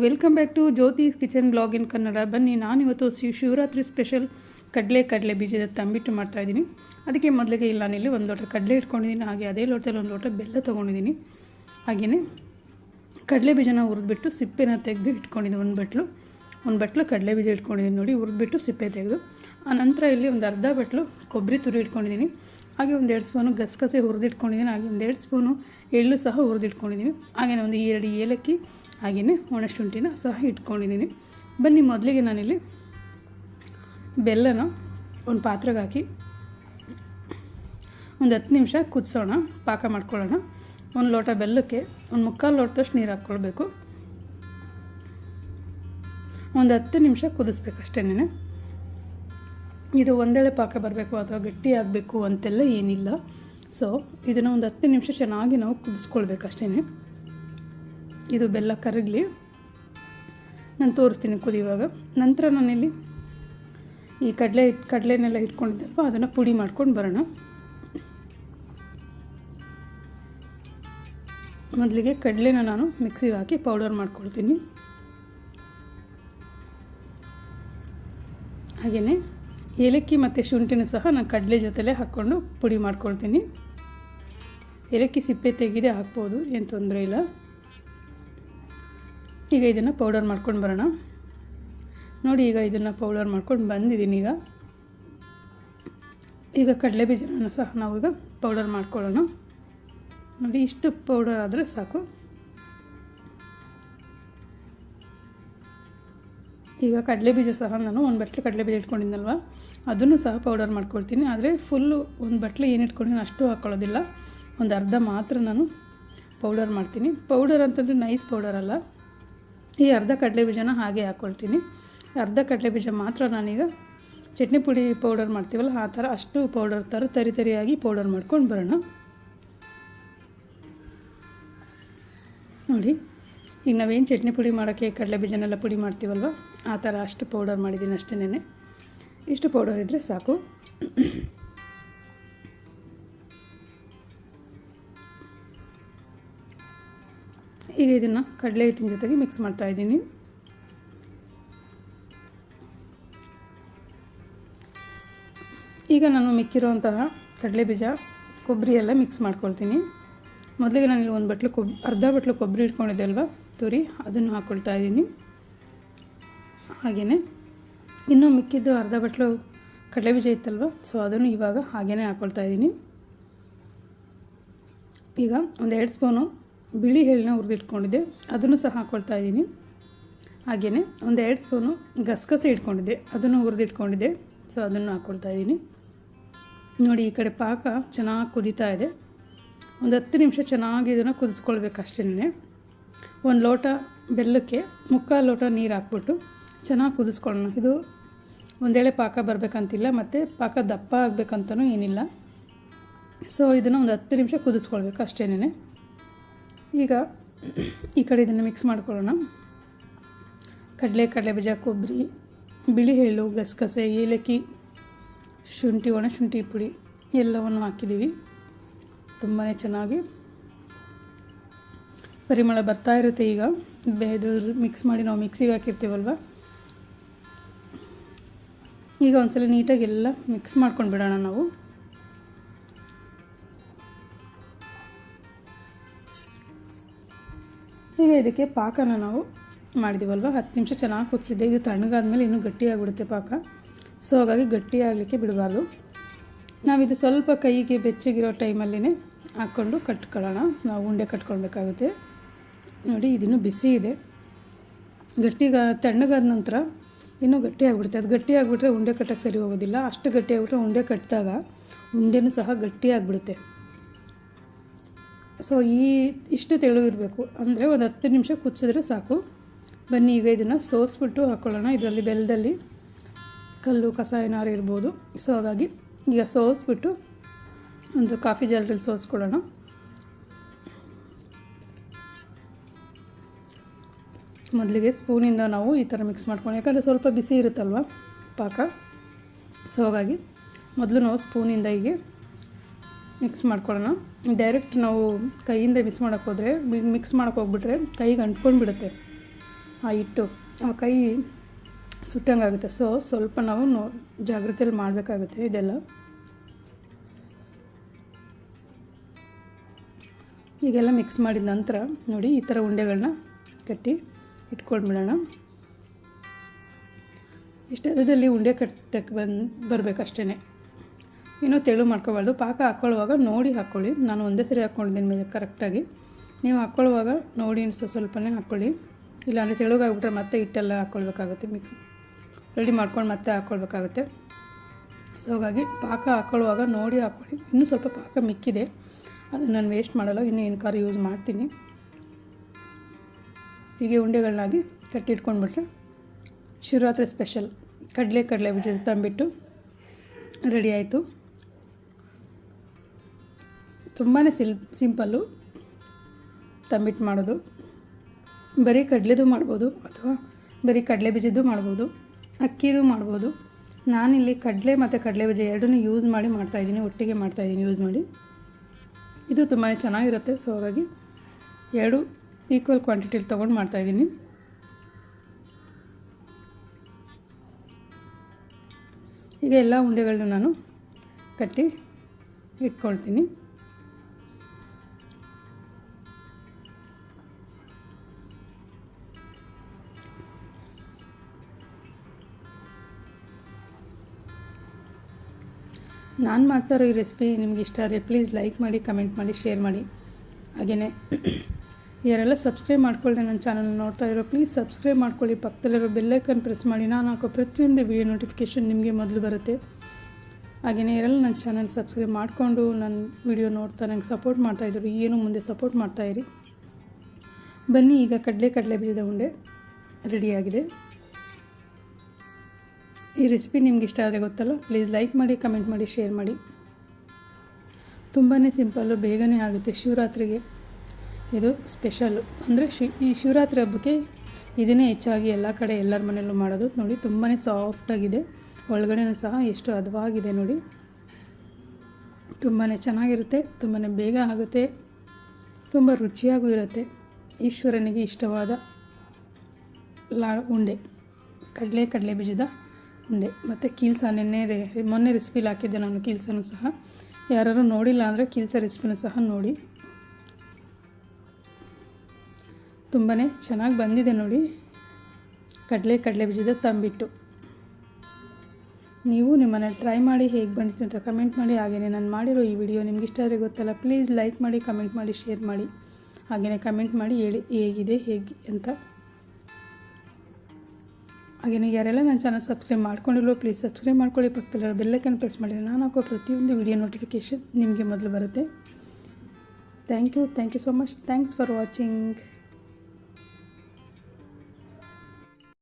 Welcome back to Jyothi's kitchen blog in Kannada ಬನ್ನಿ, ನಾನಿವತ್ತು Shivaratri special ಕಡಲೆ ಕಡಲೆ ಬೀಜದ ತಂಬಿಟ್ಟು ಮಾಡ್ತಾಯಿದ್ದೀನಿ ಅದಕ್ಕೆ ಮೊದಲಿಗೆ ಇಲ್ಲ ನಾನಿಲ್ಲಿ ಒಂದು ಲೋಟ ಕಡಲೆ ಇಟ್ಕೊಂಡಿದ್ದೀನಿ. ಹಾಗೆ ಅದೇ ಲೋಟದಲ್ಲಿ ಒಂದು ಲೋಟ ಬೆಲ್ಲ ತೊಗೊಂಡಿದ್ದೀನಿ. ಹಾಗೆಯೇ ಕಡಲೆ ಬೀಜನ ಹುರಿದ್ಬಿಟ್ಟು ಸಿಪ್ಪೆನ ತೆಗೆದು ಇಟ್ಕೊಂಡಿದ್ದೀನಿ. ಒಂದು ಬಟ್ಲು ಒಂದು ಬಟ್ಲು ಕಡಲೆ ಬೀಜ ಇಟ್ಕೊಂಡಿದ್ದೀನಿ ನೋಡಿ, ಹುರಿದ್ಬಿಟ್ಟು ಸಿಪ್ಪೆ ತೆಗೆದು. ಆ ನಂತರ ಇಲ್ಲಿ ಒಂದು ಅರ್ಧ ಬಟ್ಲು ಕೊಬ್ಬರಿ ತುರಿ ಇಟ್ಕೊಂಡಿದ್ದೀನಿ. ಹಾಗೆ ಒಂದು ಎರಡು ಸ್ಪೂನು ಗಸಗಸೆ ಹುರಿದಿಟ್ಕೊಂಡಿದ್ದೀನಿ. ಹಾಗೆ ಒಂದು ಎರಡು ಸ್ಪೂನು ಎಳ್ಳು ಸಹ ಹುರಿದಿಟ್ಕೊಂಡಿದ್ದೀನಿ. ಹಾಗೆಯೇ ಒಂದು ಎರಡು ಏಲಕ್ಕಿ ಹಾಗೆಯೇ ಒಣಶುಂಠಿನ ಸಹ ಇಟ್ಕೊಂಡಿದ್ದೀನಿ. ಬನ್ನಿ, ಮೊದಲಿಗೆ ನಾನಿಲ್ಲಿ ಬೆಲ್ಲನ ಒಂದು ಪಾತ್ರೆಗೆ ಹಾಕಿ ಒಂದು ಹತ್ತು ನಿಮಿಷ ಕುದಿಸೋಣ, ಪಾಕ ಮಾಡ್ಕೊಳ್ಳೋಣ. ಒಂದು ಲೋಟ ಬೆಲ್ಲಕ್ಕೆ ಒಂದು ಮುಕ್ಕಾಲು ಲೋಟದಷ್ಟು ನೀರು ಹಾಕ್ಕೊಳ್ಬೇಕು. ಒಂದು ಹತ್ತು ನಿಮಿಷ ಕುದಿಸ್ಬೇಕು ಅಷ್ಟೇನೆ ಇದು ಒಂದೇಳೆ ಪಾಕ ಬರಬೇಕು ಅಥವಾ ಗಟ್ಟಿ ಆಗಬೇಕು ಅಂತೆಲ್ಲ ಏನಿಲ್ಲ. ಸೊ ಇದನ್ನು ಒಂದು ಹತ್ತು ನಿಮಿಷ ಚೆನ್ನಾಗಿ ನಾವು ಕುದಿಸ್ಕೊಳ್ಬೇಕು ಅಷ್ಟೇ ಇದು ಬೆಲ್ಲ ಕರಗಲಿ. ನಾನು ತೋರಿಸ್ತೀನಿ ಕುದಿಯುವಾಗ ನಂತರ ನಾನಿಲ್ಲಿ ಈ ಕಡಲೆ ಕಡಲೆನೆಲ್ಲ ಇಟ್ಕೊಂಡಿದ್ದಲ್ವ ಅದನ್ನು ಪುಡಿ ಮಾಡ್ಕೊಂಡು ಬರೋಣ. ಮೊದಲಿಗೆ ಕಡಲೆನ ನಾನು ಮಿಕ್ಸಿಗೆ ಹಾಕಿ ಪೌಡರ್ ಮಾಡ್ಕೊಳ್ತೀನಿ. ಹಾಗೆಯೇ ಏಲಕ್ಕಿ ಮತ್ತು ಶುಂಠಿನೂ ಸಹ ನಾನು ಕಡಲೆ ಜೊತೆಲೇ ಹಾಕ್ಕೊಂಡು ಪುಡಿ ಮಾಡ್ಕೊಳ್ತೀನಿ. ಏಲಕ್ಕಿ ಸಿಪ್ಪೆ ತೆಗೆದೇ ಹಾಕ್ಬೋದು, ಏನು ತೊಂದರೆ ಇಲ್ಲ. ಈಗ ಇದನ್ನು ಪೌಡರ್ ಮಾಡ್ಕೊಂಡು ಬರೋಣ. ನೋಡಿ ಈಗ ಇದನ್ನು ಪೌಡರ್ ಮಾಡ್ಕೊಂಡು ಬಂದಿದ್ದೀನಿ ಈಗ. ಈಗ ಕಡಲೆ ಬೀಜನ ಸಹ ನಾವೀಗ ಪೌಡರ್ ಮಾಡ್ಕೊಳ್ಳೋಣ. ನೋಡಿ ಇಷ್ಟು ಪೌಡರ್ ಆದರೆ ಸಾಕು. ಈಗ ಕಡಲೆ ಬೀಜ ಸಹ ನಾನು ಒಂದು ಬಟ್ಲೆ ಕಡಲೆ ಬೀಜ ಇಟ್ಕೊಂಡಿದ್ದಲ್ವ ಅದನ್ನು ಸಹ ಪೌಡರ್ ಮಾಡ್ಕೊಳ್ತೀನಿ. ಆದರೆ ಫುಲ್ಲು ಒಂದು ಬಟ್ಲೆ ಏನು ಇಟ್ಕೊಂಡಿದ್ದೀನಿ ಅಷ್ಟು ಹಾಕ್ಕೊಳ್ಳೋದಿಲ್ಲ ಒಂದು ಅರ್ಧ ಮಾತ್ರ ನಾನು ಪೌಡರ್ ಮಾಡ್ತೀನಿ. ಪೌಡರ್ ಅಂತಂದರೆ ನೈಸ್ ಪೌಡರ್ ಅಲ್ಲ. ಈ ಅರ್ಧ ಕಡಲೆ ಬೀಜನ ಹಾಗೆ ಹಾಕ್ಕೊಳ್ತೀನಿ ಅರ್ಧ ಕಡಲೆ ಬೀಜ ಮಾತ್ರ ನಾನೀಗ ಚಟ್ನಿ ಪುಡಿ ಪೌಡರ್ ಮಾಡ್ತೀವಲ್ಲ, ಆ ಥರ ಅಷ್ಟು ಪೌಡರ್ ಥರ ತರಿ ತರಿಯಾಗಿ ಪೌಡರ್ ಮಾಡ್ಕೊಂಡು ಬರೋಣ. ನೋಡಿ, ಈಗ ನಾವೇನು ಚಟ್ನಿ ಪುಡಿ ಮಾಡೋಕ್ಕೆ ಕಡಲೆ ಬೀಜನೆಲ್ಲ ಪುಡಿ ಮಾಡ್ತೀವಲ್ವ, ಆ ಥರ ಅಷ್ಟು ಪೌಡರ್ ಮಾಡಿದ್ದೀನಿ ಅಷ್ಟೇನೆ ಇಷ್ಟು ಪೌಡರ್ ಇದ್ದರೆ ಸಾಕು. ಈಗ ಇದನ್ನು ಕಡಲೆ ಹಿಟ್ಟಿನ ಜೊತೆಗೆ ಮಿಕ್ಸ್ ಮಾಡ್ತಾ ಇದ್ದೀನಿ. ಈಗ ನಾನು ಮಿಕ್ಕಿರುವಂತಹ ಕಡಲೆ ಬೀಜ, ಕೊಬ್ಬರಿ ಎಲ್ಲ ಮಿಕ್ಸ್ ಮಾಡ್ಕೊಳ್ತೀನಿ. ಮೊದಲಿಗೆ ನಾನು ಇಲ್ಲಿ ಒಂದು ಬಟ್ಲು ಕೊಬ್, ಅರ್ಧ ಬಟ್ಲು ಕೊಬ್ಬರಿ ಇಟ್ಕೊಂಡಿದ್ದೆ ಅಲ್ವಾ, ತುರಿ ಅದನ್ನು ಹಾಕ್ಕೊಳ್ತಾ ಇದ್ದೀನಿ. ಹಾಗೆಯೇ ಇನ್ನೂ ಮಿಕ್ಕಿದ್ದು ಅರ್ಧ ಬಟ್ಲು ಕಡಲೆ ಬೀಜ ಇತ್ತಲ್ವ ಸೊ ಅದನ್ನು ಇವಾಗ ಹಾಗೆಯೇ ಹಾಕ್ಕೊಳ್ತಾ ಇದ್ದೀನಿ. ಈಗ ಒಂದು ಎರಡು ಸ್ಪೂನು ಬಿಳಿ ಎಳ್ಳನ್ನ ಹುರಿದಿಟ್ಕೊಂಡಿದ್ದೆ. ಅದನ್ನು ಸಹ ಹಾಕ್ಕೊಳ್ತಾ ಇದ್ದೀನಿ. ಹಾಗೆಯೇ ಒಂದು ಎರಡು ಸ್ಪೂನು ಗಸಗಸೆ ಇಟ್ಕೊಂಡಿದ್ದೆ. ಅದನ್ನು ಹುರಿದಿಟ್ಕೊಂಡಿದ್ದೆ. ಸೊ ಅದನ್ನು ಹಾಕ್ಕೊಳ್ತಾ ಇದ್ದೀನಿ. ನೋಡಿ, ಈ ಕಡೆ ಪಾಕ ಚೆನ್ನಾಗಿ ಕುದೀತಾ ಇದೆ. ಒಂದು ಹತ್ತು ನಿಮಿಷ ಚೆನ್ನಾಗಿ ಇದನ್ನು ಕುದಿಸ್ಕೊಳ್ಬೇಕು ಅಷ್ಟೇನೆ. ಒಂದು ಲೋಟ ಬೆಲ್ಲಕ್ಕೆ ಮುಕ್ಕಾಲು ಲೋಟ ನೀರು ಹಾಕ್ಬಿಟ್ಟು ಚೆನ್ನಾಗಿ ಕುದಿಸ್ಕೊಳ್ಳೋಣ. ಇದು ಒಂದೇಳೆ ಪಾಕ ಬರಬೇಕಂತಿಲ್ಲ, ಮತ್ತು ಪಾಕ ದಪ್ಪ ಆಗಬೇಕಂತನೂ ಏನಿಲ್ಲ. ಸೊ ಇದನ್ನು ಒಂದು ಹತ್ತು ನಿಮಿಷ ಕುದಿಸ್ಕೊಳ್ಬೇಕು ಅಷ್ಟೇನೆ. ಈಗ ಈ ಕಡೆ ಇದನ್ನು ಮಿಕ್ಸ್ ಮಾಡ್ಕೊಳ್ಳೋಣ. ಕಡಲೆ ಕಡಲೆ ಬೀಜ, ಕೊಬ್ಬರಿ, ಬಿಳಿ ಎಳ್ಳು, ಗಸಗಸೆ, ಏಲಕ್ಕಿ, ಶುಂಠಿ ಒಣ, ಶುಂಠಿ ಪುಡಿ ಎಲ್ಲವನ್ನು ಹಾಕಿದ್ದೀವಿ. ತುಂಬಾ ಚೆನ್ನಾಗಿ ಪರಿಮಳ ಬರ್ತಾ ಇರುತ್ತೆ ಈಗ. ಇದು ಮಿಕ್ಸ್ ಮಾಡಿ ನಾವು ಮಿಕ್ಸಿಗೆ ಹಾಕಿರ್ತೀವಲ್ವ? ಈಗ ಒಂದ್ಸಲ ನೀಟಾಗಿ ಎಲ್ಲ ಮಿಕ್ಸ್ ಮಾಡ್ಕೊಂಡು ಬಿಡೋಣ ನಾವು. ಈಗ ಇದಕ್ಕೆ ಪಾಕನ ನಾವು ಮಾಡಿದ್ದೀವಲ್ವ ಹತ್ತು ನಿಮಿಷ ಚೆನ್ನಾಗಿ ಕುದಿಸಿದ್ದೆ. ಇದು ತಣ್ಣಗಾದ್ಮೇಲೆ ಇನ್ನೂ ಗಟ್ಟಿಯಾಗಿಬಿಡುತ್ತೆ ಪಾಕ. ಸೊ ಹಾಗಾಗಿ ಗಟ್ಟಿಯಾಗಲಿಕ್ಕೆ ಬಿಡಬಾರ್ದು. ನಾವಿದು ಸ್ವಲ್ಪ ಕೈಗೆ ಬೆಚ್ಚಗಿರೋ ಟೈಮಲ್ಲಿನೇ ಹಾಕ್ಕೊಂಡು ಕಟ್ಕೊಳ್ಳೋಣ. ನಾವು ಉಂಡೆ ಕಟ್ಕೊಳ್ಬೇಕಾಗುತ್ತೆ. ನೋಡಿ, ಇದಿನ್ನೂ ಬಿಸಿ ಇದೆ. ಗಟ್ಟಿಗ, ತಣ್ಣಗಾದ ನಂತರ ಇನ್ನೂ ಗಟ್ಟಿ ಆಗಿಬಿಡುತ್ತೆ ಅದು ಗಟ್ಟಿ ಆಗಿಬಿಟ್ರೆ ಉಂಡೆ ಕಟ್ಟೋಕ್ಕೆ ಸರಿ ಹೋಗೋದಿಲ್ಲ. ಅಷ್ಟು ಗಟ್ಟಿ ಆಗಿಬಿಟ್ರೆ ಉಂಡೆ ಕಟ್ಟಿದಾಗ ಉಂಡೆನೂ ಸಹ ಗಟ್ಟಿ ಆಗಿಬಿಡುತ್ತೆ ಸೊ ಈ ಇಷ್ಟು ತೆಳು ಇರಬೇಕು ಅಂದರೆ ಒಂದು ಹತ್ತು ನಿಮಿಷ ಕುದಿಸಿದ್ರೆ ಸಾಕು. ಬನ್ನಿ, ಈಗ ಇದನ್ನು ಸೋಸ್ಬಿಟ್ಟು ಹಾಕ್ಕೊಳ್ಳೋಣ ಇದರಲ್ಲಿ ಬೆಲ್ಲದಲ್ಲಿ ಕಲ್ಲು, ಕಸ ಏನಾರು ಇರ್ಬೋದು. ಸೊ ಹಾಗಾಗಿ ಈಗ ಸೋಸ್ಬಿಟ್ಟು ಒಂದು ಕಾಫಿ ಜಾಲದಲ್ಲಿ ಸೋಸ್ಕೊಳ್ಳೋಣ. ಮೊದಲಿಗೆ ಸ್ಪೂನಿಂದ ನಾವು ಈ ಥರ ಮಿಕ್ಸ್ ಮಾಡ್ಕೊಂಡು ಯಾಕಂದರೆ ಸ್ವಲ್ಪ ಬಿಸಿ ಇರುತ್ತಲ್ವ ಪಾಕ? ಸೊ ಹಾಗಾಗಿ ಮೊದಲು ನಾವು ಸ್ಪೂನಿಂದ ಹೀಗೆ ಮಿಕ್ಸ್ ಮಾಡ್ಕೊಳ್ಳೋಣ ಡೈರೆಕ್ಟ್ ನಾವು ಕೈಯಿಂದ ಮಿಕ್ಸ್ ಮಾಡೋಕ್ಕೆ ಹೋದರೆ ಮಿಕ್ಸ್ ಮಾಡೋಕ್ಕೆ ಹೋಗ್ಬಿಟ್ರೆ ಕೈಗೆ ಅಂಟ್ಕೊಂಡು ಬಿಡುತ್ತೆ ಆ ಹಿಟ್ಟು. ಆ ಕೈ ಸುಟ್ಟಂಗಾಗುತ್ತೆ. ಸೊ ಸ್ವಲ್ಪ ನಾವು ನೋ ಜಾಗ್ರತೆಯಲ್ಲಿ ಮಾಡಬೇಕಾಗುತ್ತೆ ಇದೆಲ್ಲ. ಈಗೆಲ್ಲ ಮಿಕ್ಸ್ ಮಾಡಿದ ನಂತರ ನೋಡಿ ಈ ಥರ ಉಂಡೆಗಳನ್ನ ಕಟ್ಟಿ ಇಟ್ಕೊಂಡ್ಬಿಡೋಣ. ಬಿಡೋಣ ಅದರಲ್ಲಿ ಉಂಡೆ ಕಟ್ಟಕ್ಕೆ ಬಂದು ಬರಬೇಕಷ್ಟೇ ಇನ್ನೂ ತೆಳು ಮಾಡ್ಕೋಬಾರ್ದು. ಪಾಕ ಹಾಕ್ಕೊಳ್ಳುವಾಗ ನೋಡಿ ಹಾಕ್ಕೊಳ್ಳಿ. ನಾನು ಒಂದೇ ಸರಿ ಹಾಕ್ಕೊಂಡಿದ್ದೀನಿ ಮೇಲೆ ಕರೆಕ್ಟಾಗಿ. ನೀವು ಹಾಕ್ಕೊಳ್ಳುವಾಗ ನೋಡಿ ಸ್ವ ಸ್ವಲ್ಪನೇ ಹಾಕ್ಕೊಳ್ಳಿ. ಇಲ್ಲಾಂದರೆ ತೆಳುಗಾಗ್ಬಿಟ್ರೆ ಮತ್ತೆ ಹಿಟ್ಟೆಲ್ಲ ಹಾಕ್ಕೊಳ್ಬೇಕಾಗುತ್ತೆ ಮಿಕ್ಸ್ ರೆಡಿ ಮಾಡ್ಕೊಂಡು ಮತ್ತೆ ಹಾಕ್ಕೊಳ್ಬೇಕಾಗುತ್ತೆ. ಸೊ ಹಾಗಾಗಿ ಪಾಕ ಹಾಕ್ಕೊಳ್ಳುವಾಗ ನೋಡಿ ಹಾಕ್ಕೊಳ್ಳಿ. ಇನ್ನೂ ಸ್ವಲ್ಪ ಪಾಕ ಮಿಕ್ಕಿದೆ. ಅದನ್ನು ನಾನು ವೇಸ್ಟ್ ಮಾಡಲ್ಲ. ಇನ್ನೂ ಏನು ಯೂಸ್ ಮಾಡ್ತೀನಿ. ಹೀಗೆ ಉಂಡೆಗಳನ್ನಾಗಿ ಕಟ್ಟಿಟ್ಕೊಂಡ್ಬಿಟ್ರೆ ಶಿವರಾತ್ರಿ ಸ್ಪೆಷಲ್ ಕಡಲೆ ಕಡಲೆ ಬೀಜ ತಂಬಿಟ್ಟು ರೆಡಿ ಆಯಿತು. ತುಂಬಾ ಸಿಲ್, ಸಿಂಪಲ್ಲು. ತಂಬಿಟ್ಟು ಮಾಡೋದು. ಬರೀ ಕಡಲೆದು ಮಾಡ್ಬೋದು, ಅಥವಾ ಬರೀ ಕಡಲೆ ಬೀಜದ್ದು ಮಾಡ್ಬೋದು, ಅಕ್ಕಿದು ಮಾಡ್ಬೋದು. ನಾನಿಲ್ಲಿ ಕಡಲೆ ಮತ್ತು ಕಡಲೆ ಬೀಜ ಎರಡನ್ನೂ ಯೂಸ್ ಮಾಡಿ ಮಾಡ್ತಾಯಿದ್ದೀನಿ ಒಟ್ಟಿಗೆ ಮಾಡ್ತಾಯಿದ್ದೀನಿ ಯೂಸ್ ಮಾಡಿ. ಇದು ತುಂಬಾ ಚೆನ್ನಾಗಿರುತ್ತೆ ಸೊ ಹಾಗಾಗಿ ಎರಡು ಈಕ್ವಲ್ ಕ್ವಾಂಟಿಟಿಲಿ ತೊಗೊಂಡು ಮಾಡ್ತಾಯಿದ್ದೀನಿ ಈಗ ಎಲ್ಲ ಉಂಡೆಗಳನ್ನ ನಾನು ಕಟ್ಟಿ ಇಟ್ಕೊಳ್ತೀನಿ. ನಾನು ಮಾಡ್ತಾ ಇರೋ ಈ ರೆಸಿಪಿ ನಿಮ್ಗೆ ಇಷ್ಟ ಆದರೆ ಪ್ಲೀಸ್ ಲೈಕ್ ಮಾಡಿ ಕಮೆಂಟ್ ಮಾಡಿ ಶೇರ್ ಮಾಡಿ. ಹಾಗೆಯೇ ಯಾರೆಲ್ಲ ಸಬ್ಸ್ಕ್ರೈಬ್ ಮಾಡ್ಕೊಳ್ಳಿ ನನ್ನ ಚಾನಲ್ ನೋಡ್ತಾ ಇರೋ ಪ್ಲೀಸ್ ಸಬ್ಸ್ಕ್ರೈಬ್ ಮಾಡ್ಕೊಳ್ಳಿ. ಪಕ್ಕದಲ್ಲಿರೋ ಬೆಲ್ಲೈಕನ್ ಪ್ರೆಸ್ ಮಾಡಿ. ನಾನು ಹಾಕೋ ಪ್ರತಿಯೊಂದು ವಿಡಿಯೋ ನೋಟಿಫಿಕೇಷನ್ ನಿಮಗೆ ಮೊದಲು ಬರುತ್ತೆ. ಹಾಗೆಯೇ ಯಾರೆಲ್ಲ ನನ್ನ ಚಾನಲ್ ಸಬ್ಸ್ಕ್ರೈಬ್ ಮಾಡಿಕೊಂಡು ನನ್ನ ವಿಡಿಯೋ ನೋಡ್ತಾ ನಂಗೆ ಸಪೋರ್ಟ್ ಮಾಡ್ತಾಯಿದ್ರು ಏನು ಮುಂದೆ ಸಪೋರ್ಟ್ ಮಾಡ್ತಾಯಿರಿ ಬನ್ನಿ ಈಗ ಕಡಲೆ ಕಡಲೆ ಬೀಜದ ಉಂಡೆ ರೆಡಿಯಾಗಿದೆ ಈ ರೆಸಿಪಿ ನಿಮ್ಗೆ ಇಷ್ಟ ಆದರೆ ಗೊತ್ತಲ್ಲ ಪ್ಲೀಸ್ ಲೈಕ್ ಮಾಡಿ ಕಮೆಂಟ್ ಮಾಡಿ ಶೇರ್ ಮಾಡಿ. ತುಂಬಾ ಸಿಂಪಲ್ಲು ಬೇಗನೆ ಆಗುತ್ತೆ ಶಿವರಾತ್ರಿಗೆ. ಇದು ಸ್ಪೆಷಲ್ಲು ಅಂದರೆ ಶಿ, ಈ ಶಿವರಾತ್ರಿ ಹಬ್ಬಕ್ಕೆ ಇದನ್ನೇ ಹೆಚ್ಚಾಗಿ ಎಲ್ಲ ಕಡೆ ಎಲ್ಲರ ಮನೆಯಲ್ಲೂ ಮಾಡೋದು. ನೋಡಿ ತುಂಬಾ ಸಾಫ್ಟಾಗಿದೆ ಒಳಗಡೆನೂ ಸಹ ಎಷ್ಟು ಹದವಾಗಿದೆ ನೋಡಿ. ತುಂಬಾ ಚೆನ್ನಾಗಿರುತ್ತೆ ತುಂಬಾ ಬೇಗ ಆಗುತ್ತೆ. ತುಂಬ ರುಚಿಯಾಗೂ ಇರುತ್ತೆ. ಈಶ್ವರನಿಗೆ ಇಷ್ಟವಾದ ಲಾ, ಉಂಡೆ. ಕಡಲೆ ಕಡಲೆ ಬೀಜದ ಉಂಡೆ ಮತ್ತು ಕೀಲ್ಸ ನಿನ್ನೆ ಮೊನ್ನೆ ರೆಸಿಪಿಲಿ ಹಾಕಿದ್ದೆ ನಾನು ಕೀಲ್ಸನೂ ಸಹ. ಯಾರು ನೋಡಿಲ್ಲ ಅಂದರೆ ಕೀಲ್ಸ ರೆಸಿಪಿನೂ ಸಹ ನೋಡಿ. ತುಂಬಾ ಚೆನ್ನಾಗಿ ಬಂದಿದೆ ನೋಡಿ. ಕಡಲೆ ಕಡಲೆ ಬೀಜದ ತಂಬಿಟ್ಟು. ನೀವು ನಿಮ್ಮನ್ನು ಟ್ರೈ ಮಾಡಿ ಹೇಗೆ ಬಂದಿತ್ತು ಅಂತ ಕಮೆಂಟ್ ಮಾಡಿ. ಹಾಗೆಯೇ ನಾನು ಮಾಡಿರೋ ಈ ವಿಡಿಯೋ ನಿಮ್ಗೆ ಇಷ್ಟ ಆದರೆ ಗೊತ್ತಲ್ಲ ಪ್ಲೀಸ್ ಲೈಕ್ ಮಾಡಿ ಕಮೆಂಟ್ ಮಾಡಿ ಶೇರ್ ಮಾಡಿ. ಹಾಗೆಯೇ ಕಮೆಂಟ್ ಮಾಡಿ ಹೇಳಿ ಹೇಗಿದೆ, ಹೇಗೆ ಅಂತ. ಹಾಗೆಯೇ ಯಾರೆಲ್ಲ ನನ್ನ ಚಾನಲ್ ಸಬ್ಸ್ಕ್ರೈಬ್ ಮಾಡ್ಕೊಂಡಿರೋ ಪ್ಲೀಸ್ ಸಬ್ಸ್ಕ್ರೈಬ್ ಮಾಡ್ಕೊಳ್ಳಿ. ಪಕ್ಕದಲ್ಲಿರೋ ಬೆಲ್ಲೈಕನ್ ಪ್ರೆಸ್ ಮಾಡಿ ನಾನು ಹಾಕೋ ಪ್ರತಿಯೊಂದು ವಿಡಿಯೋ ನೋಟಿಫಿಕೇಷನ್ ನಿಮಗೆ ಮೊದಲು ಬರುತ್ತೆ. Thank you thank you so much thanks for watching